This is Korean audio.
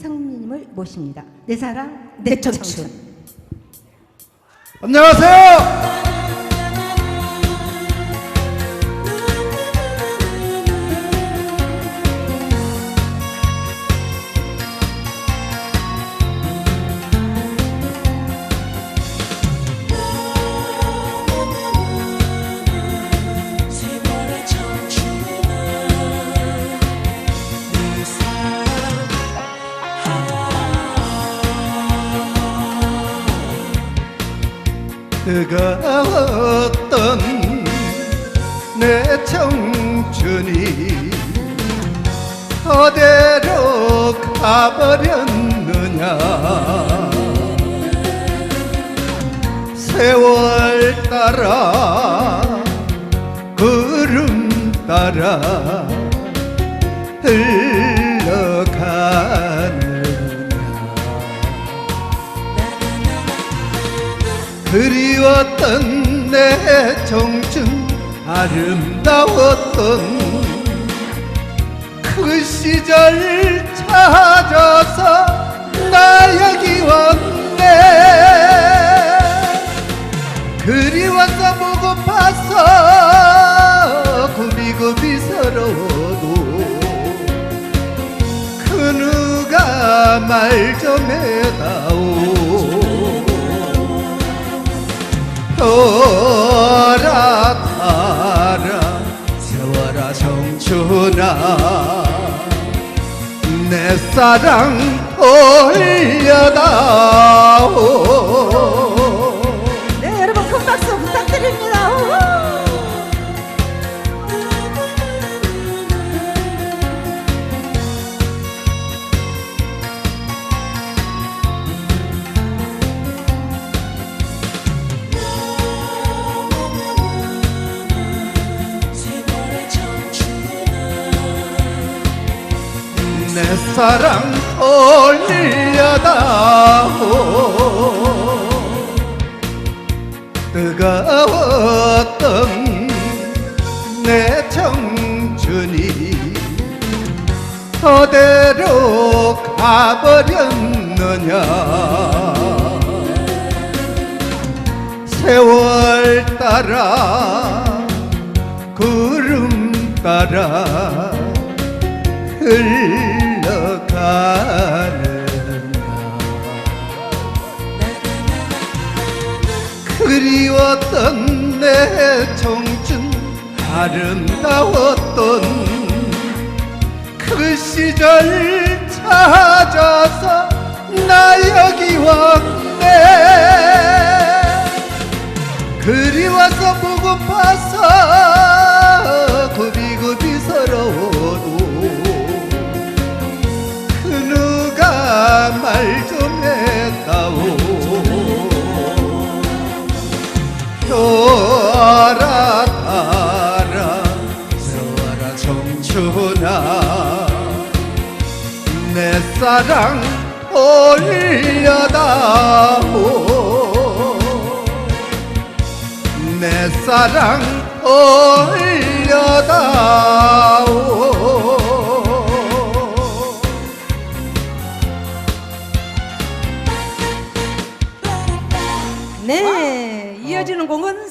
한상민님을 모십니다. 내 사랑 내 청춘. 안녕하세요. 뜨거웠던 내 청춘이 어디로 가버렸느냐? 세월 따라 구름 따라 흘 그리웠던 내 청춘 아름다웠던 그 시절 찾아서 나 여기 왔네. 그리워서 보고파서 굽이굽이 서러워도 그 누가 말 좀 해다 돌아타라. 세월아 청춘아. 내 사랑 올려다오 내 사랑 올려다오. 뜨거웠던 내 청춘이 어디로 가버렸느냐. 세월 따라 구름 따라 흘러 가느냐 그리웠던 내 청춘 아름다웠던 그 시절 찾아서 나 여기 왔네. 그리워서 보고파 사랑 올려다오. 내 사랑 올려다오. 네 아, 어. 이어지는 곡은